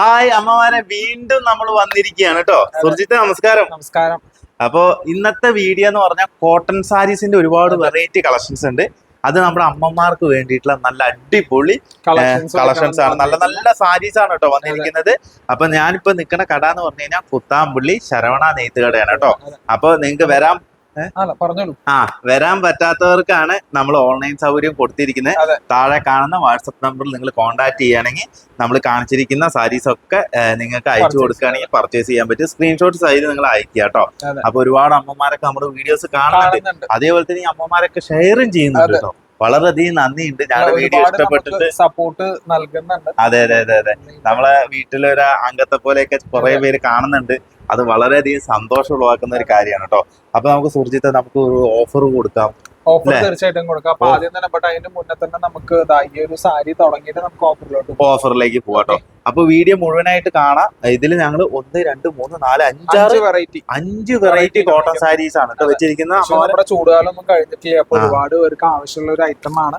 Hi അമ്മമാരെ വീണ്ടും നമ്മൾ വന്നിരിക്കുകയാണ് കേട്ടോ. സുർജിത്ത് നമസ്കാരം. നമസ്കാരം. അപ്പോ ഇന്നത്തെ വീഡിയോ എന്ന് പറഞ്ഞാൽ കോട്ടൺ സാരീസിന്റെ ഒരുപാട് വെറൈറ്റി കളക്ഷൻസ് ഉണ്ട്. അത് നമ്മുടെ അമ്മമാർക്ക് വേണ്ടിയിട്ടുള്ള നല്ല അടിപൊളി കളക്ഷൻസ് ആണ്. നല്ല നല്ല സാരീസ് ആണ് കേട്ടോ വന്നിരിക്കുന്നത്. അപ്പൊ ഞാനിപ്പോ നിൽക്കുന്ന കട എന്ന് പറഞ്ഞു കഴിഞ്ഞാൽ പുത്താമ്പുള്ളി ശരവണ നെയ്ത്ത് കടയാണ് കേട്ടോ. അപ്പൊ നിങ്ങൾക്ക് വരാൻ ആ വരാൻ പറ്റാത്തവർക്കാണ് നമ്മൾ ഓൺലൈൻ സൗകര്യം കൊടുത്തിരിക്കുന്നത്. താഴെ കാണുന്ന വാട്സപ്പ് നമ്പറിൽ നിങ്ങൾ കോൺടാക്ട് ചെയ്യുകയാണെങ്കിൽ നമ്മൾ കാണിച്ചിരിക്കുന്ന സാരീസ് ഒക്കെ നിങ്ങൾക്ക് അയച്ചു കൊടുക്കുകയാണെങ്കിൽ പർച്ചേസ് ചെയ്യാൻ പറ്റും സ്ക്രീൻഷോട്ട് സൈഡ് നിങ്ങൾ അയക്കുക കേട്ടോ. അപ്പൊ ഒരുപാട് അമ്മമാരൊക്കെ നമ്മുടെ വീഡിയോസ് കാണുന്നുണ്ട്. അതേപോലെ തന്നെ ഈ അമ്മമാരൊക്കെ ഷെയറും ചെയ്യുന്നുണ്ട്. കേട്ടോ. വളരെയധികം നന്ദിയുണ്ട്. ഞങ്ങളുടെ വീഡിയോ ഇഷ്ടപ്പെട്ടിട്ട് സപ്പോർട്ട് നൽകുന്നുണ്ട്. അതെ അതെ അതെ അതെ. നമ്മളെ വീട്ടിലൊരു അംഗത്തെ പോലെയൊക്കെ കുറെ പേര് കാണുന്നുണ്ട്. അത് വളരെയധികം സന്തോഷം ഉളവാക്കുന്ന ഒരു കാര്യമാണ് കേട്ടോ. അപ്പൊ നമുക്ക് സുർജിത്ത് നമുക്ക് ഒരു ഓഫർ കൊടുക്കാം. ഓഫർ? തീർച്ചയായിട്ടും കൊടുക്കാം. അപ്പൊ ആദ്യം തന്നെ ബട്ട് അതിന്റെ മുന്നേ തന്നെ നമുക്ക് ഈ ഒരു സാരി തുടങ്ങിയിട്ട് നമുക്ക് ഓഫറിലോട്ട് ഓഫറിലേക്ക് പോവാട്ടോ അപ്പൊ വീഡിയോ മുഴുവനായിട്ട് കാണാം. ഇതിൽ ഞങ്ങൾ ഒന്ന് രണ്ട് മൂന്ന് നാല് അഞ്ചാറ് അഞ്ച് വെറൈറ്റി അഞ്ച് വെറൈറ്റി കോട്ടൺ സാരീസ് ആണ് കേട്ടോ വെച്ചിരിക്കുന്ന നമ്മുടെ ചൂടുകാലം ഒന്നും കഴിഞ്ഞിട്ടില്ല. അപ്പൊ ഒരുപാട് പേർക്ക് ആവശ്യമുള്ള ഒരു ഐറ്റം ആണ്.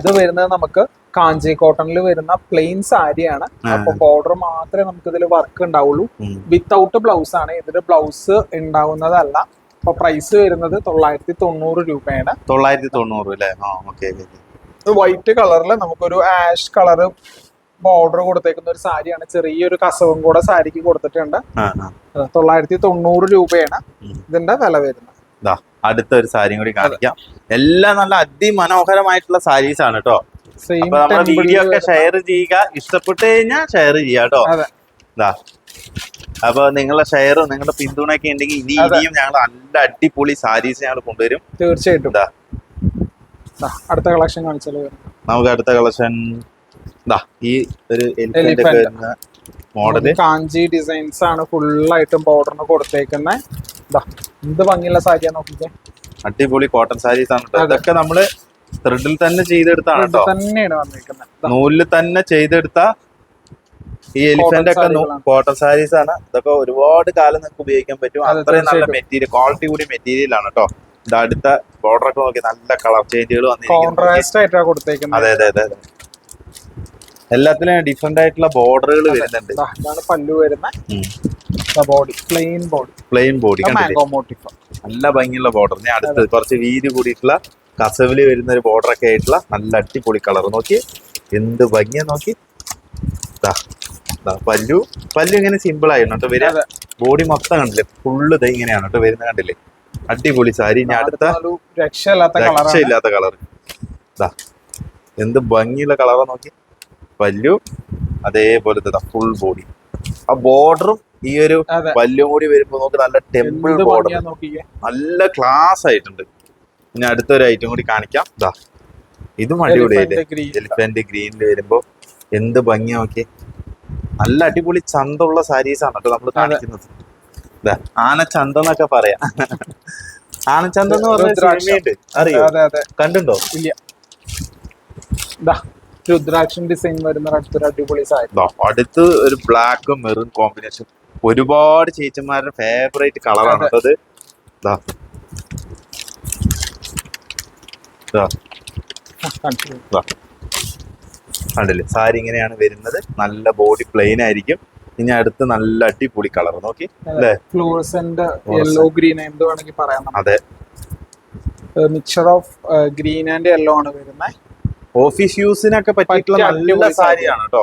ഇത് വരുന്നത് നമുക്ക് കാഞ്ചി കോട്ടണിൽ വരുന്ന പ്ലെയിൻ സാരിയാണ്. അപ്പൊ ബോർഡർ മാത്രമേ നമുക്ക് ഇതിൽ വർക്ക് ഉണ്ടാവുള്ളൂ. വിത്തൗട്ട് ബ്ലൗസ് ആണ്. ഇതിൽ ബ്ലൗസ് ഉണ്ടാവുന്നതല്ല. അപ്പൊ പ്രൈസ് വരുന്നത് തൊള്ളായിരത്തി തൊണ്ണൂറ് രൂപയാണ് തൊള്ളായിരത്തി തൊണ്ണൂറ് അല്ലേ വൈറ്റ് കളറിൽ നമുക്കൊരു ആഷ് കളർ ബോർഡർ കൊടുത്തേക്കുന്ന ഒരു സാരിയാണ്. ചെറിയൊരു കസവും കൂടെ സാരിക്ക് കൊടുത്തിട്ടുണ്ട്. തൊള്ളായിരത്തി തൊണ്ണൂറ് രൂപയാണ്. ഇതിന്റെ വില വരുന്നത്. അടുത്ത ഒരു സാരിയും കൂടി കാണിക്കാം. എല്ലാം നല്ല അതിമനോഹരമായിട്ടുള്ള സാരീസ് ആണ് കേട്ടോ അപ്പൊ നമ്മുടെ വീഡിയോ ഒക്കെ ഷെയർ ചെയ്യുക. ഇഷ്ടപ്പെട്ട് കഴിഞ്ഞാൽ ഷെയർ ചെയ്യുക കേട്ടോ അപ്പൊ നിങ്ങളുടെ ഷെയറും നിങ്ങളുടെ പിന്തുണയൊക്കെ ഉണ്ടെങ്കിൽ ഇനി. ഇനിയും ഞങ്ങൾ നല്ല അടിപൊളി സാരീസ് ഞങ്ങൾ കൊണ്ടുവരും. തീർച്ചയായിട്ടും. അടുത്ത കളക്ഷൻ കാണിച്ചാലോ? നമുക്ക് അടുത്ത കളക്ഷൻ ഈ ഒരു വരുന്ന മോഡൽ കാഞ്ചി ഡിസൈൻസ് ആണ് ഫുള്ളായിട്ടും ബോർഡറിന് കൊടുത്തേക്കുന്നത് എന്ത് ഭംഗിയുള്ള സാരിയാ നോക്കിക്കേ. അടിപൊളി കോട്ടൺ സാരീസ് ആണ് ഇതൊക്കെ നമ്മൾ ത്രെഡിൽ തന്നെ ചെയ്തെടുത്താണ് കേട്ടോ. തന്നെയാണ് വന്നിരിക്കുന്നത്. നൂലിൽ തന്നെ ചെയ്തെടുത്ത ഈ എലിഫന്റ് ഒക്കെ. കോട്ടൺ സാരീസ് ആണ്. ഇതൊക്കെ ഒരുപാട് കാലം നിങ്ങൾക്ക് ഉപയോഗിക്കാൻ പറ്റും. അതെ, അത്രയും നല്ല മെറ്റീരിയൽ ക്വാളിറ്റി കൂടി മെറ്റീരിയൽ ആണ് കേട്ടോ. ഇത് അടുത്ത ബോർഡർ ഒക്കെ നോക്കി നല്ല കളർ ചേഞ്ചുകൾ വന്നിരിക്കുന്നു. അതെ അതെ അതെ എല്ലാത്തിലും ഡിഫറെന്റ് ആയിട്ടുള്ള ബോർഡറുകൾ വരുന്നുണ്ട്. പല്ലു വരുന്ന body plain body plain body നല്ല ഭംഗിയുള്ള ബോർഡർ ഞാൻ അടുത്ത് കുറച്ച് വീതി കൂടിയിട്ടുള്ള കസവിൽ വരുന്ന ഒരു ബോർഡർ ഒക്കെ ആയിട്ടുള്ള നല്ല അടിപൊളി കളർ നോക്കി എന്ത് ഭംഗിയ നോക്കി. പല്ലു പല്ലു ഇങ്ങനെ സിമ്പിൾ ആയിരുന്നു കേട്ടോ. വരിക ബോഡി മൊത്തം കണ്ടില്ലേ? ഫുള്ള് ഇത് ഇങ്ങനെയാണ് കേട്ടോ വരുന്ന കണ്ടില്ലേ? അടിപൊളി സാരി ഇനി അടുത്ത രക്ഷയില്ലാത്ത കളർ ദാ എന്ത് ഭംഗിയുള്ള കളറാ നോക്കി. പല്ലു അതേപോലത്തെ ഫുൾ ബോഡി ആ ബോർഡറും ഈ ഒരു പല്ലും കൂടി വരുമ്പോ നോക്ക് നല്ല ടെമ്പിൾ ബോർഡർ നല്ല ക്ലാസ് ആയിട്ടുണ്ട്. ഇനി അടുത്തൊരു ഐറ്റം കൂടി കാണിക്കാം. ദാ ഇതും അടിപൊളിയല്ലേ എലിഫന്റ് ഗ്രീനിൽ വരുമ്പോ എന്ത് ഭംഗിയാ നല്ല അടിപൊളി ചന്തമുള്ള സാരീസ് ആണ് കേട്ടോ നമ്മൾ കാണിക്കുന്നത്. ദാ, ആനച്ചന്തം എന്നൊക്കെ പറയാം. ആനച്ചന്ത എന്ന് പറഞ്ഞിട്ട് അറിയോ? കണ്ടുണ്ടോ? ഇല്ല. രുദ്രാക്ഷൻ ഡിസൈൻ വരുന്ന അടുത്തൊരു അടിപൊളി സാരി. അടുത്ത് ഒരു ബ്ലാക്കും മെറൂൺ കോമ്പിനേഷൻ ഒരുപാട് ചേച്ചിമാരുടെ ഫേവറേറ്റ് കളറാണ് അതെ. കേട്ടോ അത് ദാ ദാ കാണിച്ചു കണ്ടില്ലേ? സാരി ഇങ്ങനെയാണ് വരുന്നത്. നല്ല ബോഡി പ്ലെയിൻ ആയിരിക്കും. ഇനി അടുത്ത് നല്ല അടിപൊളി കളർ നോക്കി. അല്ലേ? ഫ്ലൂറസെന്റ് യെല്ലോ ഗ്രീൻ എന്ത് വേണമെങ്കിൽ പറയാം അതെ. Mixer of green and yellow ആണ് വരുന്നത് ഓഫീസ് യൂസിനൊക്കെ പറ്റിയിട്ടുള്ള പറ്റിയ നല്ല സാരിയാണ് കേട്ടോ.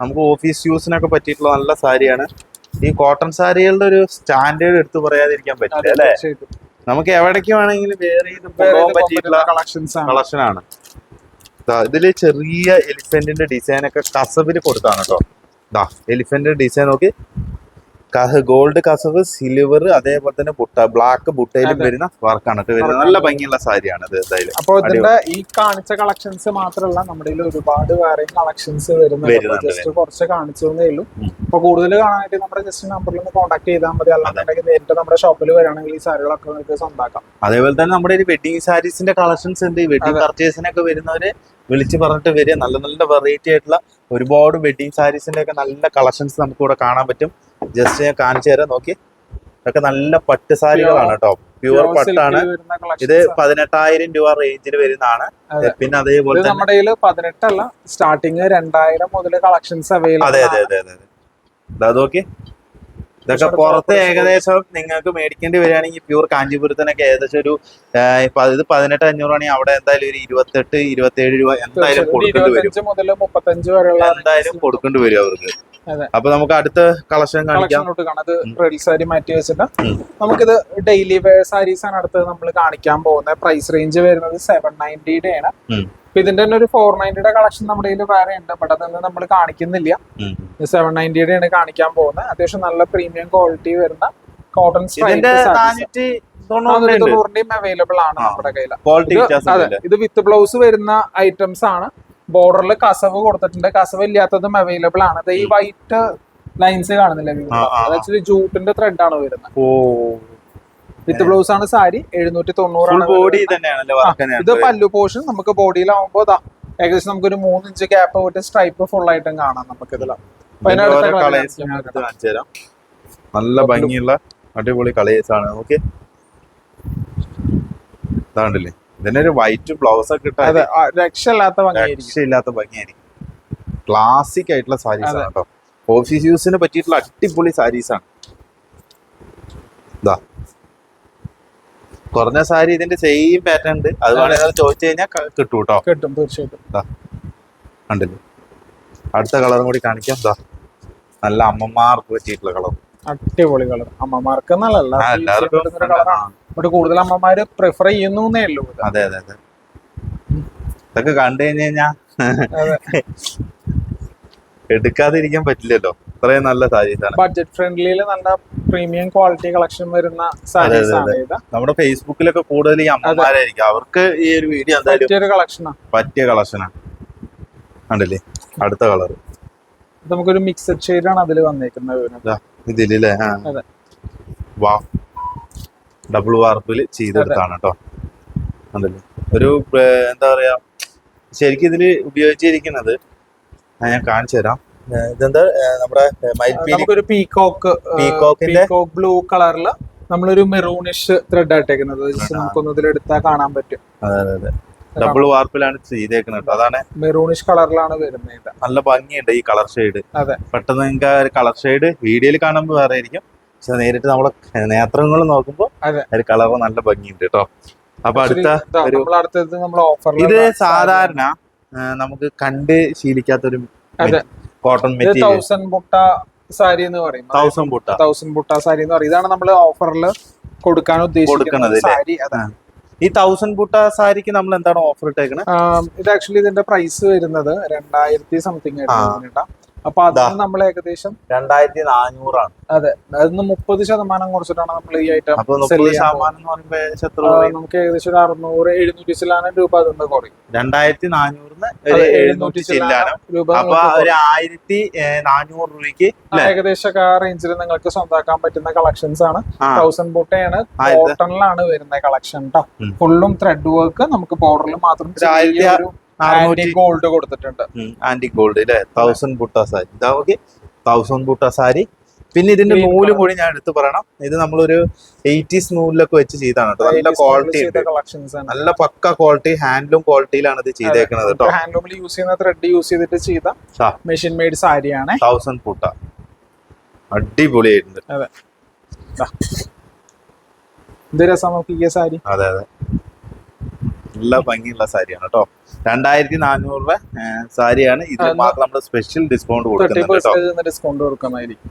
നമുക്ക് ഓഫീസ് യൂസിനൊക്കെ പറ്റിയിട്ടുള്ള നല്ല സാരിയാണ്. ഈ കോട്ടൺ സാരികളുടെ ഒരു സ്റ്റാൻഡേർഡ് എടുത്ത് പറയാതിരിക്കാൻ പറ്റില്ല അല്ലേ? നമുക്ക് എവിടേക്ക് വേണമെങ്കിലും വേറെ പോകാൻ പറ്റിയിട്ടുള്ള കളക്ഷൻസ് ആണ്. കളക്ഷൻ ആണ്. ദാ ഇതിൽ ചെറിയ എലിഫന്റിന്റെ ഡിസൈൻ ഒക്കെ കസവിൽ കൊടുത്താണ് കേട്ടോ എലിഫന്റിന്റെ ഡിസൈൻ നോക്കി. ഗോൾഡ് കസവ് സിൽവർ അതേപോലെ തന്നെ ബുട്ട ബ്ലാക്ക് ബുട്ടയിലും വരുന്ന വർക്കാണ് വരുന്നത് നല്ല ഭംഗിയുള്ള സാരിയാണ് ഇത് എന്തായാലും. അപ്പൊ ഇതിന്റെ ഈ കാണിച്ച കളക്ഷൻസ് മാത്രമല്ല നമ്മുടെ ഒരുപാട് വേറെ കളക്ഷൻസ് വരുന്നുണ്ട്. ജസ്റ്റ് കുറച്ച് കാണിച്ചതേ ഉള്ളൂ. അപ്പൊ കൂടുതൽ കാണാനായിട്ട് നമ്മുടെ ജസ്റ്റ് നമ്പറിൽ ഒന്ന് കോൺടാക്ട് ചെയ്താൽ മതി. അല്ലാന്നുണ്ടെങ്കിൽ നേരിട്ട് നമ്മുടെ ഷോപ്പിൽ വരികയാണെങ്കിൽ ഈ സാരികളൊക്കെ നിങ്ങൾക്ക് സ്വന്താക്കാം. അതേപോലെ തന്നെ നമ്മുടെ ഒരു വെഡിങ് സാരീസിന്റെ കളക്ഷൻസ് ഉണ്ട്. ഈ വെഡിങ് പർച്ചേസിനൊക്കെ വരുന്നവര് വിളിച്ചു പറഞ്ഞിട്ട് വരിക. നല്ല നല്ല വെറൈറ്റി ആയിട്ടുള്ള ഒരുപാട് വെഡിങ് സാരീസിന്റെ ഒക്കെ നല്ല കളക്ഷൻസ് നമുക്ക് ഇവിടെ കാണാൻ പറ്റും. ജസ്റ്റ് ഞാൻ കാണിച്ചു തരാം നോക്കി. ഇതൊക്കെ നല്ല പട്ട് സാരികളാണ് കേട്ടോ. പ്യുവർ പട്ടാണ്. ഇത്. പതിനെട്ടായിരം രൂപ റേഞ്ചിൽ വരുന്നതാണ്. പിന്നെ അതേപോലെ നമ്മുടെ പതിനെട്ടല്ല സ്റ്റാർട്ടിങ് രണ്ടായിരം മുതൽ കളക്ഷൻസ് അതെ അതെ അതെ അതെ നോക്കി. ഇതൊക്കെ പുറത്ത് ഏകദേശം നിങ്ങൾക്ക് മേടിക്കേണ്ടി വരികയാണെങ്കിൽ പ്യൂർ കാഞ്ചീപുരത്തിനൊക്കെ ഏകദേശം ഒരു ഇത് പതിനെട്ട് അഞ്ഞൂറാണെങ്കിൽ അവിടെ എന്തായാലും ഒരു ഇരുപത്തെട്ട് ഇരുപത്തേഴ് രൂപ എന്തായാലും കൊടുക്കേണ്ടി വരും. എന്തായാലും കൊടുക്കേണ്ടി വരും അവർക്ക്. അപ്പൊ നമുക്ക് അടുത്ത കളക്ഷൻ കാണിക്കാം. അത്. റെഡി സാരി മാറ്റി വെച്ചിട്ട് നമുക്കിത് ഡെയിലി വെയർ സാരീസ് ആണ് അടുത്ത് നമ്മൾ കാണിക്കാൻ പോകുന്നത്. പ്രൈസ് റേഞ്ച് വരുന്നത് സെവൻ നയന്റിയുടെ ആണ്. ഇതിന്റെ തന്നെ ഒരു ഫോർ നയന്റിയുടെ കളക്ഷൻ നമ്മുടെ കയ്യിൽ വേറെ ഉണ്ട്. ബട്ട് അതൊന്നും നമ്മൾ കാണിക്കുന്നില്ല. സെവൻ നയന്റിയുടെ ആണ് കാണിക്കാൻ പോകുന്നത്. അത്യാവശ്യം നല്ല പ്രീമിയം ക്വാളിറ്റി വരുന്ന കോട്ടൺ തൊണ്ണൂറിന്റെയും അവൈലബിൾ ആണ് നമ്മുടെ കയ്യിൽ അതെ ഇത് വിത്ത് ബ്ലൗസ് വരുന്ന ഐറ്റംസ് ആണ്. ബോർഡറിൽ കസവ് കൊടുത്തിട്ടുണ്ട്. കസവ് ഇല്ലാത്തതും അവൈലബിൾ ആണ്. ഇത് ഈ വൈറ്റ് ലൈൻസ് കാണുന്നില്ല അത്. ആക്ച്വലി ജൂട്ടിന്റെ ത്രെഡ് ആണ് വരുന്നത്. ഓ. വിത്ത് ബ്ലൗസ് ആണ് സാരി. എഴുന്നൂറ്റി തൊണ്ണൂറാണ് ഇത് പല്ലു പോർഷൻ നമുക്ക് ബോഡിയിലാവുമ്പോ ഏകദേശം നമുക്ക് ഒരു മൂന്ന് ഇഞ്ച് ഗ്യാപ്പ് പോയിട്ട് സ്ട്രൈപ്പ് ഫുൾ ആയിട്ടും കാണാം നമുക്ക് ഇതിൽ നല്ല ഭംഗിയുള്ള അടിപൊളി കളേഴ്സ് ആണ്. ഓക്കെ ഇതാണ്ടല്ലേ ഇതിന്റെ ഒരു വൈറ്റ് ബ്ലൗസ് ഒക്കെ ഇട്ടാൽ രക്ഷയില്ലാത്ത രക്ഷയില്ലാത്ത ഭംഗിയായിരിക്കും. ക്ലാസിക് ആയിട്ടുള്ള സാരീസ് ആണ് കേട്ടോ. ഓഫീസ് യൂസിന് പറ്റിയിട്ടുള്ള അടിപൊളി സാരീസ് ആണ്. ഇതാ കുറഞ്ഞ സാരി ഇതിന്റെ സെയിം പാറ്റേൺ ഉണ്ട്. അത് വേണമെങ്കിൽ ചോദിച്ചു കഴിഞ്ഞാൽ കിട്ടും കേട്ടോ കിട്ടും തീർച്ചയായിട്ടും. കണ്ടില്ലേ? അടുത്ത കളറും കൂടി കാണിക്കാം. നല്ല അമ്മമാർക്ക് പറ്റിയിട്ടുള്ള കളർ അടിപൊളി കളർ അമ്മമാർക്ക് എല്ലാവർക്കും കളറാണ്. ഇവിടെ കൂടുതൽ അമ്മമാര് പ്രിഫർ ചെയ്യുന്നു ഉള്ളൂ അതെ അതെ അതെ. ഇതൊക്കെ കണ്ടു കഴിഞ്ഞു. എടുക്കാതിരിക്കാൻ പറ്റില്ലല്ലോ. അത്രയും നല്ല സാരീസ് ആണ്. ബഡ്ജറ്റ് ഫ്രണ്ട്ലിയിൽ നല്ല പ്രീമിയം ക്വാളിറ്റി കളക്ഷൻ വരുന്ന സാരീസ് ആണ് നമ്മുടെ ഫേസ്ബുക്കിലൊക്കെ കൂടുതൽ ഈ അമ്മമാരായിരിക്കും. അവർക്ക് ഈ ഒരു വീഡിയോ എന്തായാലും പറ്റിയൊരു കളക്ഷനാണ് പറ്റിയ കളക്ഷനാണ് കണ്ടില്ലേ? അടുത്ത കളർ നമുക്കൊരു മിക്സഡ് ഷെയ്ഡ് ആണ് അതിൽ വന്നേക്കുന്നത്. വരുന്നത്. ഇതിലല്ലേ? അതെ. വാ. ഡബിൾ വാർപ്പിൽ ചെയ്തെടുത്താണ് കേട്ടോ കണ്ടില്ലേ? ഒരു എന്താ പറയാ ശരിക്കും ഇതിൽ ഉപയോഗിച്ചിരിക്കുന്നത് ഞാൻ കാണിച്ചു തരാം. ഇതെന്താ നമ്മുടെ നമുക്കൊരു പീകോക്ക് പീകോക്കിന്റെ പീകോക്ക് ബ്ലൂ കളറിൽ നമ്മളൊരു മെറൂണിഷ് ത്രെഡ് ആയിട്ടേക്കുന്നത്. നമുക്കൊന്നും ഇതിൽ എടുത്താൽ കാണാൻ പറ്റും. അതെ അതെ. ഡബിൾ വാർപ്പിലാണ് ചെയ്തേക്കുന്നത് കേട്ടോ അതാണ് മെറൂണിഷ് കളറിലാണ് വരുന്നത്. നല്ല ഭംഗിയുണ്ട് ഈ കളർ ഷെയ്ഡ് അതെ. പെട്ടെന്ന് നിങ്ങൾക്ക് ആ ഒരു കളർ ഷെയ്ഡ് വീഡിയോയിൽ കാണുമ്പോൾ വേറെ ആയിരിക്കും. പക്ഷെ നേരിട്ട് നമ്മളെ നേത്രങ്ങൾ നോക്കുമ്പോൾ ഒരു കളർ നല്ല ഭംഗിയുണ്ട് കേട്ടോ അപ്പൊ അടുത്ത ഒരു- ഇത് സാധാരണ നമുക്ക് കണ്ട് ശീലിക്കാത്തൊരു. കോട്ടൺ മെറ്റീരിയൽ ബുട്ട സാരി എന്ന് പറയും. തൗസൻഡ് ബുട്ട തൗസൻഡ് ബുട്ട സാരി എന്ന് പറയും. ഇതാണ് നമ്മൾ ഓഫറിൽ കൊടുക്കാൻ ഉദ്ദേശിക്കുന്നത് സാരി അതെ. ഈ തൗസൻഡ് ബുട്ട സാരിക്ക് നമ്മൾ എന്താണ് ഓഫർ ഇട്ടേക്കുന്നത് ഇത് ആക്ച്വലി ഇതിന്റെ പ്രൈസ് വരുന്നത് രണ്ടായിരത്തി സംതിങ്. അപ്പൊ. അതിന് നമ്മൾ ഏകദേശം രണ്ടായിരത്തി നാനൂറാണ് അതെ. അതിന് മുപ്പത് ശതമാനം കുറച്ചിട്ടാണ് നമ്മൾ ഈ ഐറ്റം ശതമാനം. നമുക്ക് ഏകദേശം ഒരു അറുന്നൂറ് എഴുന്നൂറ്റി ചില്ലാനം രൂപ അതിന്ന് കുറയും. രണ്ടായിരത്തി നാനൂറിന് എഴുന്നൂറ്റി ചില്ലാനം രൂപ ഒരു ആയിരത്തി നാനൂറ് രൂപയ്ക്ക്? ഏകദേശം ആ റേഞ്ചിൽ നിങ്ങൾക്ക് സ്വന്തമാക്കാൻ പറ്റുന്ന കളക്ഷൻസ് ആണ്. തൗസൻഡ് ബോട്ടയാണ് കോട്ടണിലാണ് വരുന്ന കളക്ഷൻ കേട്ടോ. ഫുള്ളും ത്രെഡ് വർക്ക് നമുക്ക് ബോർഡറിൽ മാത്രം ഗോൾഡ് കൊടുത്തിട്ടുണ്ട്. ആന്റി ഗോൾഡ് അല്ലേ തൗസൻഡ് ബുട്ട സാരി. ഇതാ ഓക്കെ തൗസൻഡ് ബുട്ട സാരി. പിന്നെ ഇതിന്റെ നൂൽ കൂടി ഞാൻ എടുത്തു പറയണം. ഇത് നമ്മളൊരു എയ്റ്റീസ് നൂലിലൊക്കെ വെച്ച് ചെയ്താണ് കേട്ടോ. നല്ല ക്വാളിറ്റി ഉണ്ട്. നല്ല പക്ക ക്വാളിറ്റി ഹാൻഡ്ലൂം ക്വാളിറ്റിയിലാണ് ഇത് ചെയ്തേക്കുന്നത് കേട്ടോ. ഹാൻഡ്ലൂമിൽ യൂസ് ചെയ്യുന്ന ത്രെഡ് യൂസ് ചെയ്തിട്ട് ചെയ്ത. മെഷീൻ മെയ്ഡ് സാരിയാണ്. തൗസൻഡ് പുട്ട അടിപൊളിയായിട്ടുണ്ട്. ഇത് രസം നമുക്ക് ഈ സാരി. അതെ അതെ. നല്ല ഭംഗിയുള്ള സാരിയാണ് കേട്ടോ. രണ്ടായിരത്തി നാനൂറ് രൂപ സാരിയാണ്. ഇത് മാത്രം നമ്മൾ സ്പെഷ്യൽ ഡിസ്കൗണ്ട് കൊടുക്കുന്നുണ്ട് ഡിസ്കൗണ്ട് കൊടുക്കുന്നതായിരിക്കും.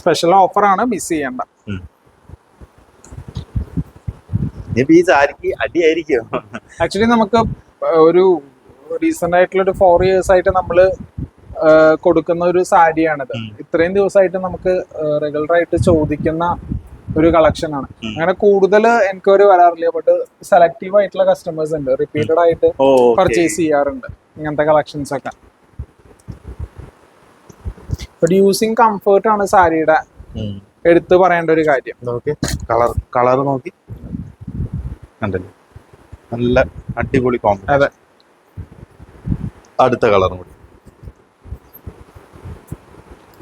സ്പെഷ്യൽ ഓഫർ ആണ് മിസ് ചെയ്യണ്ട. ഈ സാരിക്ക് അടിയായിരിക്കും. ആക്ച്വലി നമുക്ക് ഒരു റീസെന്റ് ആയിട്ടുള്ള ഒരു ഫോർ ഇയേഴ്സ് ആയിട്ട് നമ്മൾ കൊടുക്കുന്ന ഒരു സാരിയാണിത്. ഇത്രയും ദിവസമായിട്ട് നമുക്ക് റെഗുലർ ആയിട്ട് ചോദിക്കുന്ന ഒരു കളക്ഷൻ ആണ്. അങ്ങനെ കൂടുതൽ എൻക്വയറി വരാറില്ല ബട്ട് സെലക്റ്റീവ് ആയിട്ടുള്ള കസ്റ്റമേഴ്സ് ഉണ്ട്. റിപ്പീറ്റഡ് ആയിട്ട് പർച്ചേസ് ചെയ്യാറുണ്ട് ഇങ്ങനത്തെ കളക്ഷൻസ് ഒക്കെ. ബട്ട് യൂസിങ് കംഫേർട്ട് ആണ് സാരിയുടെ എടുത്തു പറയേണ്ട ഒരു കാര്യം. നോക്കി കളർ കളർ നോക്കി. കണ്ടല്ലേ? നല്ല അടിപൊളി കോമ്പോ അതെ. അടുത്ത കളർ കൂടി.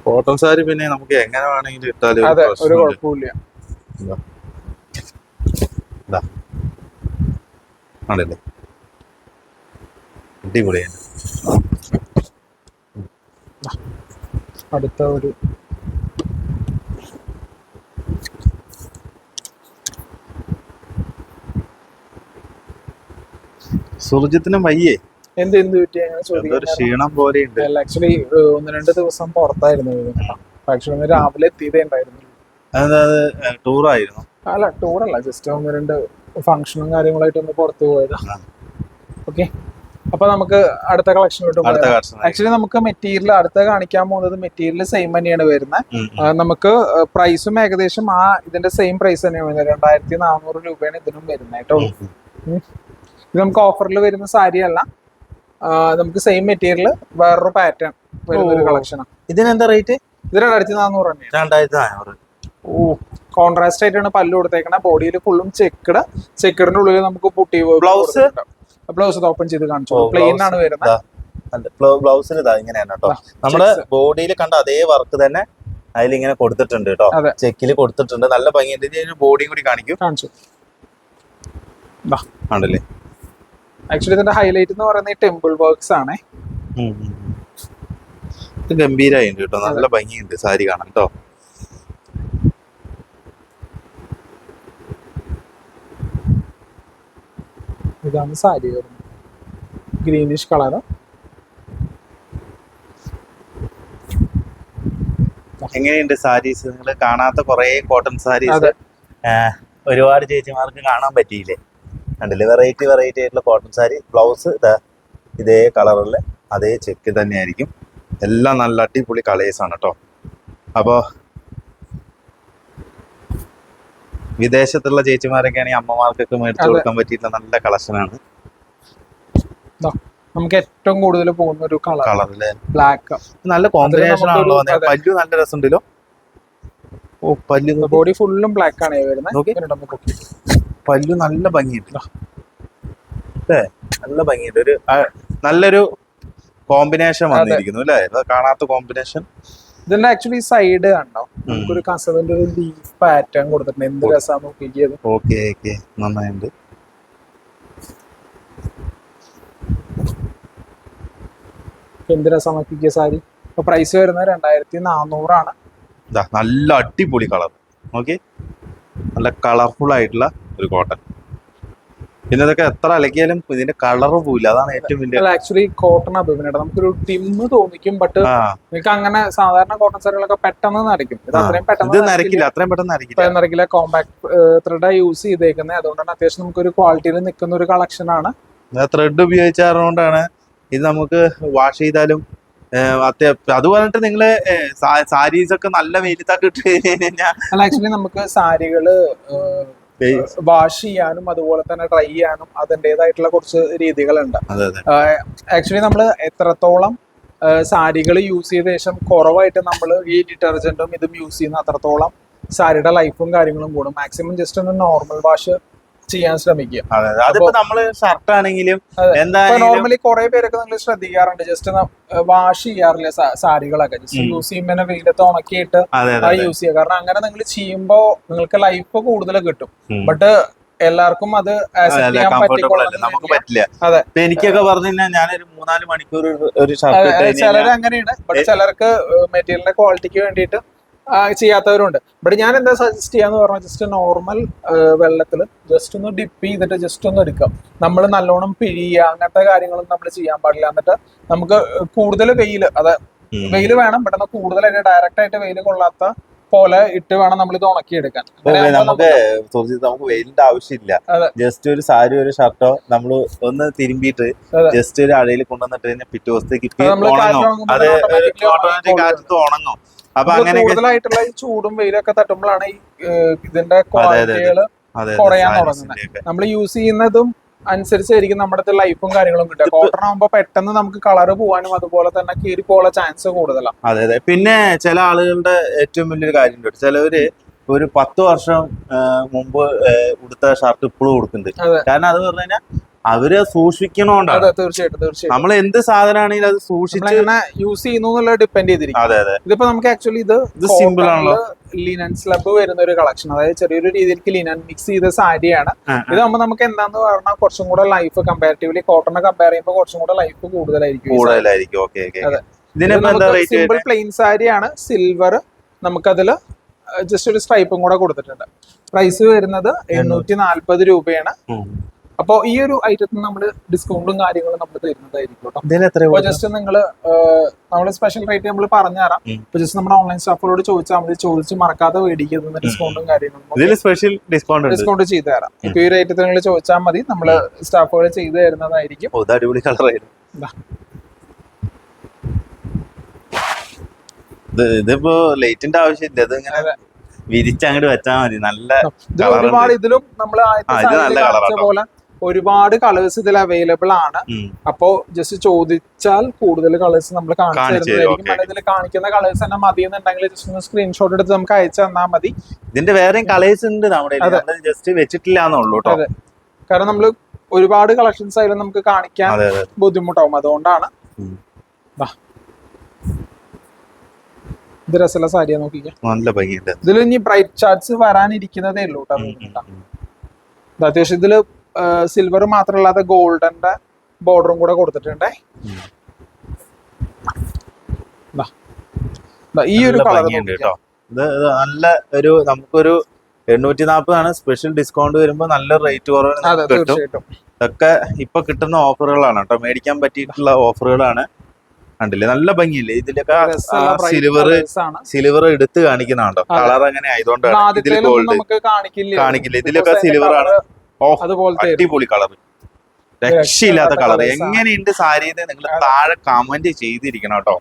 കോട്ടൺ സാരി പിന്നെ നമുക്ക് എങ്ങനെ വേണമെങ്കിലും ഇട്ടാലും ഒരു അതെ പ്രശ്നമില്ല. കുഴപ്പമില്ല ആണല്ലേ അടിപൊളിയാണ് അടുത്ത ഒരു സുർജിത്തിനും വയ്യേ. എന്ത് എന്ത് പറ്റി? അങ്ങനെ ക്ഷീണം പോലെയുണ്ട്. ആക്ച്വലി ഒന്ന് രണ്ട് ദിവസം പുറത്തായിരുന്നു. ആക്ച്വലി ഒന്ന് രാവിലെ എത്തിയതേ ഉണ്ടായിരുന്നു അതായത് ടൂറായിരുന്നു അല്ല ടൂറല്ല ജസ്റ്റ് ഒന്ന് രണ്ട് ഫംഗ്ഷനും കാര്യങ്ങളായിട്ട് ഒന്ന് പുറത്തു പോയതാ. ഓക്കെ അപ്പൊ നമുക്ക് അടുത്ത കളക്ഷനിലോട്ട് ആക്ച്വലി നമുക്ക് മെറ്റീരിയൽ അടുത്ത കാണിക്കാൻ പോകുന്നത് മെറ്റീരിയൽ സെയിം തന്നെയാണ് വരുന്നത്. നമുക്ക് പ്രൈസും ഏകദേശം ആ ഇതിന്റെ സെയിം പ്രൈസ് തന്നെയാണ് വരുന്നത്. രണ്ടായിരത്തി നാനൂറ് രൂപയാണ് ഇതിനും വരുന്നത് കേട്ടോ. ഇത് നമുക്ക് ഓഫറിൽ വരുന്ന സാരി അല്ല. നമുക്ക് സെയിം മെറ്റീരിയൽ വേറൊരു പാറ്റേൺ വരുന്ന ഒരു. കളക്ഷനാണ് ഇതിനെന്താ റേറ്റ് ഇത് രണ്ടായിരത്തി നാനൂറ് തന്നെയാണ്. രണ്ടായിരത്തി നാനൂറ് കോൺട്രാസ്റ്റ് ആയിട്ടാണ് പല്ല് കൊടുത്തേക്കണ. ബോഡിയിൽ ഫുള്ളും ചെക്കഡ് ചെക്കഡിന്റെ ഉള്ളിൽ നമുക്ക് പുട്ടി ബ്ലൗസ് ബ്ലൗസ് ഓപ്പൺ ചെയ്ത് കാണിച്ചു. പ്ലെയിൻ ആണ് വരുന്നത്. ബ്ലൗസിൽ ഇതാ ഇങ്ങനെയാണ് കേട്ടോ. നമ്മുടെ ബോഡിയിൽ കണ്ട അതേ വർക്ക് തന്നെ അതിലിങ്ങനെ കൊടുത്തിട്ടുണ്ട് കേട്ടോ. ചെക്കിൽ കൊടുത്തിട്ടുണ്ട്. നല്ല ഭംഗിയുണ്ട് ബോഡിയും കൂടി കാണിക്കും. കാണിച്ചു. ആണല്ലേ ആക്ച്വലി ഇതിന്റെ ഹൈലൈറ്റ് എന്ന് പറയുന്നത് ഈ ടെമ്പിൾ വർക്ക്സ് ആണ്. ഇത് കേട്ടോ. നല്ല ഭംഗിയുണ്ട്. സാരി കാണാം കേട്ടോ. ഇതാണ് സാരി വരുന്നത് ഗ്രീനിഷ് കളറ് എങ്ങനെയുണ്ട് സാരീസ്? നിങ്ങൾ കാണാത്ത കുറേ കോട്ടൺ സാരീസ്. ഒരുപാട് ചേച്ചിമാർക്ക് കാണാൻ പറ്റിയില്ലേ? കണ്ടില്ല? വെറൈറ്റി വെറൈറ്റി ആയിട്ടുള്ള കോട്ടൺ സാരി. ബ്ലൗസ് ഇതേ കളറിൽ അതേ ചെക്ക് തന്നെയായിരിക്കും. എല്ലാം നല്ല അടിപൊളി കളേഴ്സാണ് കേട്ടോ അപ്പോൾ വിദേശത്തുള്ള ചേച്ചിമാരൊക്കെയാണെങ്കിൽ അമ്മമാർക്കൊക്കെ മേടിച്ചു. കൊടുക്കാൻ പറ്റിയിട്ടുള്ള നല്ല കളക്ഷനാണ് നമുക്ക് ഏറ്റവും കൂടുതൽ പോകുന്ന ഒരു കളർ കളർ ബ്ലാക്ക് നല്ല കോമ്പിനേഷൻ ആണല്ലോ. പല്ലു നല്ല രസമുണ്ടല്ലോ. ഓ പല്ലു ബോഡി ഫുള്ളും ബ്ലാക്ക് ആണ് വരുന്നത്. പല്ലു നല്ല ഭംഗിയുണ്ട്. അല്ലേ? നല്ല ഭംഗിയുണ്ട്. ഒരു നല്ലൊരു കോമ്പിനേഷൻ വന്നിരിക്കുന്നു അല്ലേ? കാണാത്ത കോമ്പിനേഷൻ ഇതിന്റെ ആക്ച്വലി സൈഡ് കണ്ടോ? നമുക്കൊരു കസവിന്റെ ഒരു ലീഫ് പാറ്റേൺ കൊടുത്തിട്ടുണ്ട്. എന്ത്. രസമാണ് നോക്കിയത് ഓക്കെ ഓക്കെ. നന്നായിട്ടുണ്ട് എന്ത് രസമാക്കിയ സാരി. ഇപ്പൊ പ്രൈസ് വരുന്നത് രണ്ടായിരത്തി നാനൂറാണ് ദാ നല്ല അടിപൊളി കളർ ഓക്കെ നല്ല കളർഫുൾ ആയിട്ടുള്ള ഒരു കോട്ടൺ പിന്നെ ഇതൊക്കെ എത്ര അലക്കിയാലും ഇതിന്റെ കളർ പോയില്ല അതാണ് ഏറ്റവും വലിയ ആക്ച്വലി കോട്ടൺ അഭിമുഖം നമുക്കൊരു ടിമ്മ് തോന്നിക്കും ബട്ട് നിങ്ങൾക്ക് അങ്ങനെ സാധാരണ കോട്ടൺ സാരികളൊക്കെ പെട്ടെന്ന് നരയ്ക്കും ഇത്. അത്രയും ഇത് പെട്ടെന്ന് നരക്കില്ല അത്രയും പെട്ടെന്ന് നരക്കില്ല നരക്കില്ല കോമ്പാക്ട് ത്രെഡ് യൂസ് ചെയ്തേക്കുന്നത് അതുകൊണ്ടാണ് അത്യാവശ്യം നമുക്കൊരു ക്വാളിറ്റിയിൽ നിൽക്കുന്ന ഒരു കളക്ഷൻ ആണ്. ത്രെഡ് ഉപയോഗിച്ചാറുകൊണ്ടാണ് ഇത് നമുക്ക് വാഷ് ചെയ്താലും അത് പറഞ്ഞിട്ട് നിങ്ങൾ സാരീസ് ഒക്കെ നല്ല വെയിലത്തൊക്കെ ഇട്ട് കഴിഞ്ഞാൽ ആക്ച്വലി നമുക്ക് സാരികൾ വാഷ് ചെയ്യാനും അതുപോലെ തന്നെ ഡ്രൈ ചെയ്യാനും അതിന്റെതായിട്ടുള്ള കുറച്ച് രീതികളുണ്ട്. ആക്ച്വലി നമ്മൾ എത്രത്തോളം സാരികൾ യൂസ് ചെയ്ത ശേഷം കുറവായിട്ട് നമ്മൾ ഈ ഡിറ്റർജന്റും ഇതും യൂസ് ചെയ്യുന്ന അത്രത്തോളം സാരിയുടെ ലൈഫും കാര്യങ്ങളും കൂടും. മാക്സിമം ജസ്റ്റ് ഒന്ന് നോർമൽ വാഷ് ചെയ്യാൻ ശ്രമിക്കുക അതെ അതെ. അതിപ്പോ നമ്മൾ ഷർട്ട് ആണെങ്കിലും നോർമലി കുറെ പേരൊക്കെ നിങ്ങൾ ശ്രദ്ധിക്കാറുണ്ട്. ജസ്റ്റ് വാഷ് ചെയ്യാറില്ല സാരികളൊക്കെ. ജസ്റ്റ്. യൂസ് ചെയ്യുമ്പോൾ വെയിലത്ത് ഉണക്കിയിട്ട് യൂസ് ചെയ്യുക. കാരണം അങ്ങനെ നിങ്ങൾ ചെയ്യുമ്പോൾ നിങ്ങൾക്ക് ലൈഫ് കൂടുതൽ കിട്ടും. ബട്ട് എല്ലാവർക്കും അത് നമുക്ക് പറ്റില്ല. അതെ. എനിക്കൊക്കെ പറഞ്ഞു കഴിഞ്ഞാൽ ഞാനൊരു മൂന്നാൽ മണിക്കൂർ ഒരു- ചിലർ അങ്ങനെയാണ് ബട്ട് ചിലർക്ക് മെറ്റീരിയലിന്റെ ക്വാളിറ്റിക്ക് വേണ്ടിയിട്ട് ചെയ്യാത്തവരുണ്ട്. ബട്ട് ഞാൻ എന്താ സജസ്റ്റ് ചെയ്യാന്ന് പറഞ്ഞാൽ ജസ്റ്റ് നോർമൽ വെള്ളത്തിൽ ജസ്റ്റ് ഒന്ന് ഡിപ്പ് ചെയ്തിട്ട് ജസ്റ്റ് ഒന്ന് എടുക്കാം. നമ്മൾ നല്ലോണം പിഴിയുക അങ്ങനത്തെ കാര്യങ്ങളൊന്നും നമ്മൾ ചെയ്യാൻ പാടില്ല. എന്നിട്ട് നമുക്ക് കൂടുതൽ വെയിൽ അത് വെയിൽ വേണം. പെട്ടെന്ന് കൂടുതലായിട്ട് ഡയറക്റ്റ് ആയിട്ട് വെയിൽ കൊള്ളാത്ത പോലെ ഇട്ട് വേണം നമ്മൾ ഇത് ഉണക്കി എടുക്കാൻ നമുക്ക് നമുക്ക് വെയിലിന്റെ ആവശ്യമില്ല. ജസ്റ്റ് ഒരു സാരി ഒരു ഷർട്ടോ നമ്മൾ ഒന്ന് തിരുമ്പിയിട്ട് ജസ്റ്റ് ഒരു അഴയിൽ കൊണ്ടുവന്നിട്ട് കഴിഞ്ഞാൽ പിറ്റേ ദിവസത്തേക്ക് അത് ഓട്ടോമാറ്റിക്. കാറ്റത്ത് ഉണങ്ങും. അപ്പൊ അങ്ങനെ കൂടുതലായിട്ടുള്ള ഈ ചൂടും വെയിലൊക്കെ തട്ടുമ്പോഴാണ് ഈ ഇതിന്റെ. ക്വാളിറ്റികൾ കുറയാൻ തുടങ്ങുന്നത് നമ്മൾ യൂസ് ചെയ്യുന്നതും അനുസരിച്ചായിരിക്കും നമ്മുടെ ലൈഫും കാര്യങ്ങളും കിട്ടുക. കോട്ടൺ ആകുമ്പോ പെട്ടെന്ന് നമുക്ക് കളർ പോവാനും അതുപോലെ തന്നെ കീറി പോകാൻ ചാൻസ് കൂടുതലാണ് അതെ അതെ. പിന്നെ ചില ആളുകളുടെ ഏറ്റവും വലിയൊരു കാര്യം ചിലവര് ഒരു പത്ത് വർഷം മുമ്പ് ഉടുത്ത ഷർട്ട് ഇപ്പോഴും കൊടുക്കുന്നുണ്ട് കാരണം അത് പറഞ്ഞു കഴിഞ്ഞാൽ അവർ സൂക്ഷിക്കണോണ്ടാണ്. തീർച്ചയായിട്ടും തീർച്ചയായിട്ടും. നമ്മൾ എന്ത് സാധനമാണെങ്കിലും അത് സൂക്ഷിച്ച് യൂസ് ചെയ്യുന്നു ഡിപ്പെൻഡ് ചെയ്തിരിക്കും. അതെ അതെ. ഇതിപ്പോ നമുക്ക് ആക്ച്വലി ഇത് ഇത് സിമ്പിൾ ആണല്ലോ. ലിനൻ സ്ലബ് വരുന്ന ഒരു കളക്ഷൻ അതായത് ചെറിയൊരു രീതിയിലേക്ക് ലിനൻ മിക്സ് ചെയ്ത സാരിയാണ്. ഇത് നമ്മൾ നമുക്ക് എന്താന്ന് പറഞ്ഞാൽ കുറച്ചും കൂടെ ലൈഫ് കമ്പാരിറ്റീവ്ലി കോട്ടനെ കമ്പയർ ചെയ്യുമ്പോൾ കുറച്ചും കൂടെ ലൈഫ് കൂടുതലായിരിക്കും കൂടുതലായിരിക്കും. ഓക്കെ അതെ. സിമ്പിൾ പ്ലെയിൻ സാരിയാണ്. സിൽവർ നമുക്കതിൽ ജസ്റ്റ് ഒരു സ്ട്രൈപ്പും കൂടെ കൊടുത്തിട്ടുണ്ട്. പ്രൈസ് വരുന്നത് എണ്ണൂറ്റി നാല്പത് രൂപയാണ്. അപ്പൊ ഈ ഒരു ഐറ്റത്തിന് നമ്മൾ ഡിസ്കൗണ്ടും കാര്യങ്ങളും നമ്മൾ തരുന്നതായിരിക്കും ജസ്റ്റ് നിങ്ങൾ നമ്മൾ സ്പെഷ്യൽ റേറ്റ് നമ്മൾ പറഞ്ഞുതരാം. തരാം ഇപ്പൊ ജസ്റ്റ് നമ്മുടെ ഓൺലൈൻ സ്റ്റാഫുകളോട് ചോദിച്ചാൽ മതി. ചോദിച്ച് മറക്കാതെ മേടിക്കുന്ന ഡിസ്കൗണ്ടും കാര്യങ്ങളും സ്പെഷ്യൽ ഡിസ്കൗണ്ട് ഉണ്ട്. ഡിസ്കൗണ്ട് ചെയ്തു തരാം ഇപ്പൊ ഈ റേറ്റ് നിങ്ങൾ ചോദിച്ചാൽ മതി. നമ്മൾ സ്റ്റാഫുകൾ ചെയ്തു തരുന്നതായിരിക്കും. അടിപൊളി കളറായിരുന്നു ഇതിപ്പോ ലൈറ്റിന്റെ ആവശ്യമില്ല ഇത് ഇങ്ങനെ. വിരിച്ചങ്ങോട്ട് വെച്ചാൽ മതി. നല്ല ഒരുപാട് ഇതിലും നമ്മൾ നല്ല കളറാണ് പോലെ ഒരുപാട് കളേഴ്സ് ഇതിൽ അവൈലബിൾ ആണ്. അപ്പോ ജസ്റ്റ് ചോദിച്ചാൽ കൂടുതൽ കളേഴ്സ് നമ്മൾ കാണിച്ചു കാണിച്ച് തരും, തരുന്നതായിരിക്കും. Okay. അല്ല ഇതിൽ കാണിക്കുന്ന കളേഴ്സ് തന്നെ മതി എന്നുണ്ടെങ്കിൽ ജസ്റ്റ് ഒന്ന് സ്ക്രീൻഷോട്ട് എടുത്ത് നമുക്ക് അയച്ചു തന്നാൽ മതി. ഇതിന്റെ വേറെ കളേഴ്സ് ഉണ്ട് നമ്മുടെ. ജസ്റ്റ് വെച്ചിട്ടില്ല എന്നുള്ളൂ കേട്ടോ. അതെ. കാരണം നമ്മൾ ഒരുപാട് കളക്ഷൻസ് ആയാലും നമുക്ക് കാണിക്കാൻ ബുദ്ധിമുട്ടാവും. അതുകൊണ്ടാണ്. ഇത് രസമുള്ള സാരിയാ നോക്കിക്കാം. നല്ല ഭംഗിയുണ്ട്. ഇതിൽ ഇനി ബ്രൈറ്റ് ചാർട്ട്സ് വരാനിരിക്കുന്നതേ ഉള്ളൂ കേട്ടോ. അത്യാവശ്യം ഇതിൽ സിൽവർ മാത്രമല്ലാതെ ഗോൾഡന്റെ ബോർഡറും കൂടെ കൊടുത്തിട്ടുണ്ടേ. ഈ ഒരു നല്ല കളർ കേട്ടോ. ഇത് നല്ല ഒരു നമുക്കൊരു എണ്ണൂറ്റി നാൽപ്പതാണ് സ്പെഷ്യൽ ഡിസ്കൗണ്ട് വരുമ്പോ നല്ല റേറ്റ് കുറവ് കിട്ടും. ഇതൊക്കെ ഇപ്പൊ കിട്ടുന്ന ഓഫറുകളാണ് കേട്ടോ. മേടിക്കാൻ പറ്റിയിട്ടുള്ള ഓഫറുകളാണ് കണ്ടില്ലേ? നല്ല ഭംഗിയില്ലേ? ഇതിലൊക്കെ സിൽവർ ആണ്. സിൽവർ എടുത്ത് കാണിക്കുന്നുണ്ടോ കളർ അങ്ങനെ ആയതുകൊണ്ടാണ്. ഇതിൽ ഗോൾഡ് നമുക്ക് കാണിക്കില്ല. കാണിക്കില്ല. ഇതിലൊക്കെ സിൽവർ ആണ്. അതുപോലത്തെ അടിപൊളി കളർ രക്ഷയില്ലാത്ത കളർ എങ്ങനെയുണ്ട് സാരി നിങ്ങൾ താഴെ കമന്റ് ചെയ്തിരിക്കണം കേട്ടോ.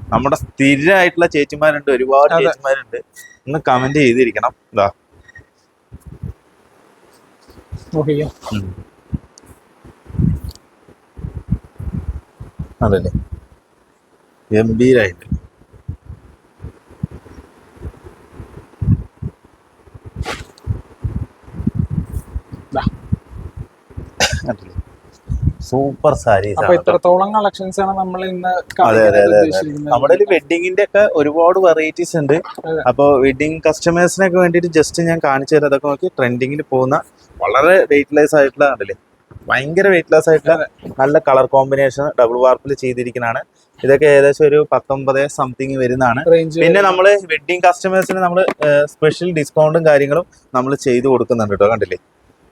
നമ്മുടെ സ്ഥിരമായിട്ടുള്ള ചേച്ചിമാരുണ്ട് ഒരുപാട്. ചേച്ചിമാരുണ്ട്. ഒന്ന് കമന്റ് ചെയ്തിരിക്കണം. ഇതാ. ഉം. അതല്ലേ? ഗംഭീരായിട്ട്. സൂപ്പർ സാരീസ് അപ്പൊ ഇത്രത്തോളം കളക്ഷൻസ് ആണ് നമ്മൾ ഇന്ന് അതെ, അതെ, അതെ. നമ്മുടെ ഒരു വെഡിങ്ങിന്റെ ഒക്കെ ഒരുപാട് വെറൈറ്റീസ് ഉണ്ട്. അപ്പോൾ അപ്പൊ വെഡിങ് കസ്റ്റമേഴ്സിനൊക്കെ വേണ്ടിയിട്ട് ജസ്റ്റ് ഞാൻ കാണിച്ചു തരാം. അതൊക്കെ നോക്കി ട്രെൻഡിങ്ങിൽ പോകുന്ന വളരെ വെയിറ്റ്ലെസ് ആയിട്ടുള്ള കണ്ടില്ലേ? ഭയങ്കര വെയിറ്റ്ലെസ് ആയിട്ടുള്ള നല്ല കളർ കോമ്പിനേഷൻ ഡബിൾ വാർപ്പിൽ ചെയ്തിരിക്കുന്നതാണ്. ഇതൊക്കെ ഏകദേശം ഒരു പത്തൊമ്പത് സംതിങ് വരുന്നതാണ്. പിന്നെ നമ്മൾ വെഡിങ് കസ്റ്റമേഴ്സിന് നമ്മൾ സ്പെഷ്യൽ ഡിസ്കൗണ്ടും കാര്യങ്ങളും നമ്മൾ ചെയ്തു കൊടുക്കുന്നുണ്ട് കേട്ടോ കണ്ടില്ലേ?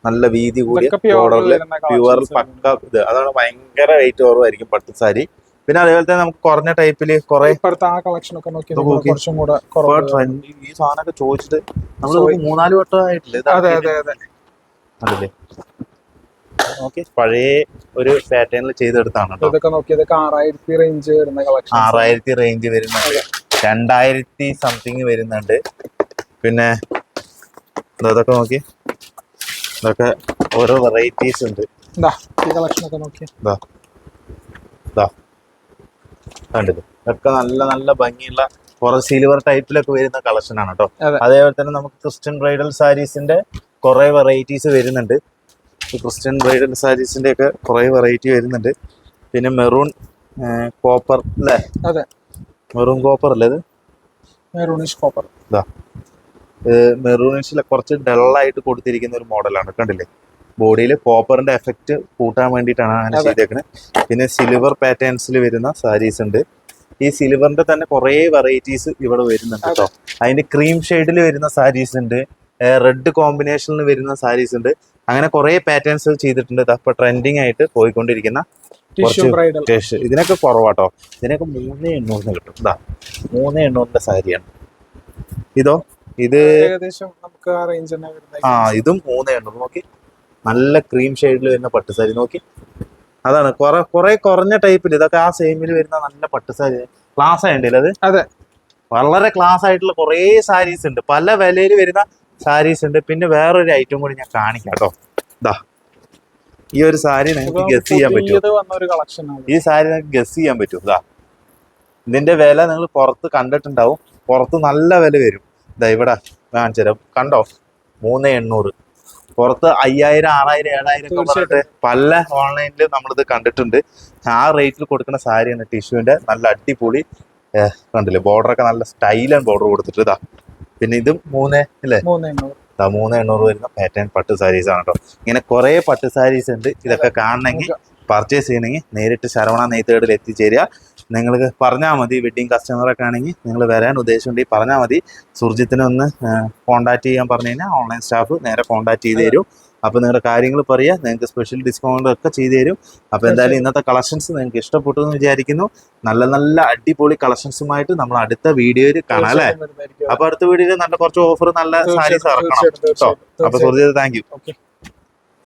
നല്ല വീതി കൂടിയ ബോർഡറിൽ പ്യുവർ. പക്ക ഇത്. അതാണ് ഭയങ്കര റേറ്റ് കുറവായിരിക്കും പട്ട് സാരി. പിന്നെ അതേപോലെ തന്നെ നമുക്ക് കുറഞ്ഞ ടൈപ്പിൽ കുറെ നമ്മൾ ട്രെൻഡ് ഈ സാധനമൊക്കെ ചോദിച്ചിട്ട്. മൂന്നാൽ പഴയ ഒരു പാറ്റേണിൽ ചെയ്തെടുത്താണ് ഇതൊക്കെ ആറായിരത്തി റേഞ്ച് വരുന്ന കളക്ഷൻ ആറായിരത്തി റേഞ്ച് വരുന്നുണ്ട്. രണ്ടായിരത്തി സംതിങ് വരുന്നുണ്ട്. പിന്നെ ഇതൊക്കെ നോക്കി. ഇതൊക്കെ ഓരോ വെറൈറ്റീസ് ഉണ്ട്. ഈ കളക്ഷൻ ഒക്കെ ഇതൊക്കെ നല്ല നല്ല ഭംഗിയുള്ള കുറെ സിൽവർ ടൈപ്പിലൊക്കെ വരുന്ന കളക്ഷൻ ആണ് കേട്ടോ. അതേപോലെ തന്നെ നമുക്ക് ക്രിസ്ത്യൻ ബ്രൈഡൽ സാരീസിന്റെ കുറെ വെറൈറ്റീസ് വരുന്നുണ്ട്. ക്രിസ്ത്യൻ ബ്രൈഡൽ സാരീസിന്റെ ഒക്കെ കുറെ വെറൈറ്റി വരുന്നുണ്ട്. പിന്നെ മെറൂൺ കോപ്പർ അല്ലേ മെറൂൺ കോപ്പർ അല്ലേ ഇത്? മെറൂണിഷ് കോപ്പർ ഇതാ മെറൂണിഷിലെ കുറച്ച് ഡള്ളായിട്ട് കൊടുത്തിരിക്കുന്ന ഒരു മോഡലാണ് കണ്ടില്ലേ? ബോഡിയിൽ കോപ്പറിന്റെ എഫക്റ്റ് കൂട്ടാൻ വേണ്ടിയിട്ടാണ് അങ്ങനെ. ചെയ്തേക്കുന്നത് പിന്നെ സിൽവർ പാറ്റേൺസിൽ വരുന്ന സാരീസ് ഉണ്ട്. ഈ സിൽവറിന്റെ തന്നെ കുറേ വെറൈറ്റീസ് ഇവിടെ വരുന്നുണ്ട് കേട്ടോ അതിന്റെ ക്രീം ഷെയ്ഡിൽ വരുന്ന സാരീസ് ഉണ്ട്. റെഡ് കോമ്പിനേഷനിൽ വരുന്ന സാരീസ് ഉണ്ട്. അങ്ങനെ കുറേ പാറ്റേൺസ് ചെയ്തിട്ടുണ്ട്. അപ്പൊ ട്രെൻഡിങ് ആയിട്ട് പോയിക്കൊണ്ടിരിക്കുന്ന കുറച്ച് ഇതിനൊക്കെ കുറവാട്ടോ ഇതിനൊക്കെ മൂന്നേ എണ്ണൂറിന് കിട്ടും. ഇതാ മൂന്നേ എണ്ണൂറിന്റെ സാരിയാണ്. ഇതോ? ഇത് ഏകദേശം നമുക്ക് ആ റേഞ്ച് തന്നെ വരുന്നത്. ആ ഇതും മൂന്നേ എണ്ണൂറ് നോക്കി. നല്ല ക്രീം ഷെയ്ഡിൽ വരുന്ന പട്ടുസാരി നോക്കി. അതാണ്. കുറെ കുറെ കുറഞ്ഞ ടൈപ്പിൽ ഇതൊക്കെ ആ സെയിമിൽ വരുന്ന നല്ല പട്ടുസാരി ക്ലാസ് ആയിട്ടില്ല അത്? അതെ. വളരെ ക്ലാസ് ആയിട്ടുള്ള കുറേ സാരീസ് ഉണ്ട്. പല വിലയിൽ വരുന്ന സാരീസ് ഉണ്ട്. പിന്നെ വേറൊരു ഐറ്റം കൂടി ഞാൻ കാണിക്കാം കേട്ടോ. ഇതാ ഈ ഒരു സാരി നിങ്ങൾക്ക് ഗസ് ചെയ്യാൻ പറ്റും ഈ സാരി നിങ്ങൾക്ക് ഗസ് ചെയ്യാൻ പറ്റും ഇതാ ഇതിന്റെ വില നിങ്ങൾ പുറത്ത് കണ്ടിട്ടുണ്ടാവും. പുറത്ത് നല്ല വില വരും. ഇതാ ഇവിടെ കാണിച്ചു തരാം കണ്ടോ? മൂന്ന് എണ്ണൂറ്. പുറത്ത് അയ്യായിരം ആറായിരം ഏഴായിരം ഒക്കെ പറഞ്ഞിട്ട് പല ഓൺലൈനിൽ നമ്മളിത് കണ്ടിട്ടുണ്ട്. ആ റേറ്റിൽ കൊടുക്കുന്ന സാരിയാണ് ടിഷ്യൂവിന്റെ. നല്ല അടിപൊളി കണ്ടില്ലേ? ബോർഡർ ഒക്കെ നല്ല സ്റ്റൈലൻ ബോർഡർ കൊടുത്തിട്ട് ഇതാ. പിന്നെ ഇതും മൂന്ന് അല്ലേ ഇതാ മൂന്ന് എണ്ണൂറ് വരുന്ന പാറ്റേൺ പട്ട് സാരീസ് ആണ് കേട്ടോ. ഇങ്ങനെ കുറെ പട്ട് സാരീസ് ഉണ്ട്. ഇതൊക്കെ കാണണമെങ്കിൽ പർച്ചേസ് ചെയ്യണമെങ്കിൽ നേരിട്ട് ശരവണ നെയ്ത്തേടിൽ എത്തിച്ചേരുക. നിങ്ങൾക്ക് പറഞ്ഞാൽ മതി വെഡിങ് കസ്റ്റമറൊക്കെ ആണെങ്കിൽ നിങ്ങൾ വരാൻ ഉദ്ദേശമുണ്ടെങ്കിൽ പറഞ്ഞാൽ മതി. സുർജിത്തിനെ ഒന്ന് കോൺടാക്ട് ചെയ്യാൻ പറഞ്ഞു കഴിഞ്ഞാൽ ഓൺലൈൻ സ്റ്റാഫ് നേരെ കോൺടാക്ട് ചെയ്ത് തരും. അപ്പോൾ നിങ്ങളുടെ കാര്യങ്ങൾ പറയുക നിങ്ങൾക്ക് സ്പെഷ്യൽ ഡിസ്കൗണ്ട് ഒക്കെ ചെയ്തു തരും. അപ്പോൾ എന്തായാലും ഇന്നത്തെ കളക്ഷൻസ് നിങ്ങൾക്ക് ഇഷ്ടപ്പെട്ടു എന്ന് വിചാരിക്കുന്നു. നല്ല നല്ല അടിപൊളി കളക്ഷൻസുമായിട്ട് നമ്മൾ അടുത്ത വീഡിയോയിൽ കാണാം അല്ലേ? അപ്പോൾ അടുത്ത വീഡിയോയിൽ നല്ല കുറച്ച് ഓഫർ നല്ല സാരീസ് ഇറക്കണം. കേട്ടോ? അപ്പോൾ അപ്പൊ സുർജിത് താങ്ക് യു ഓക്കെ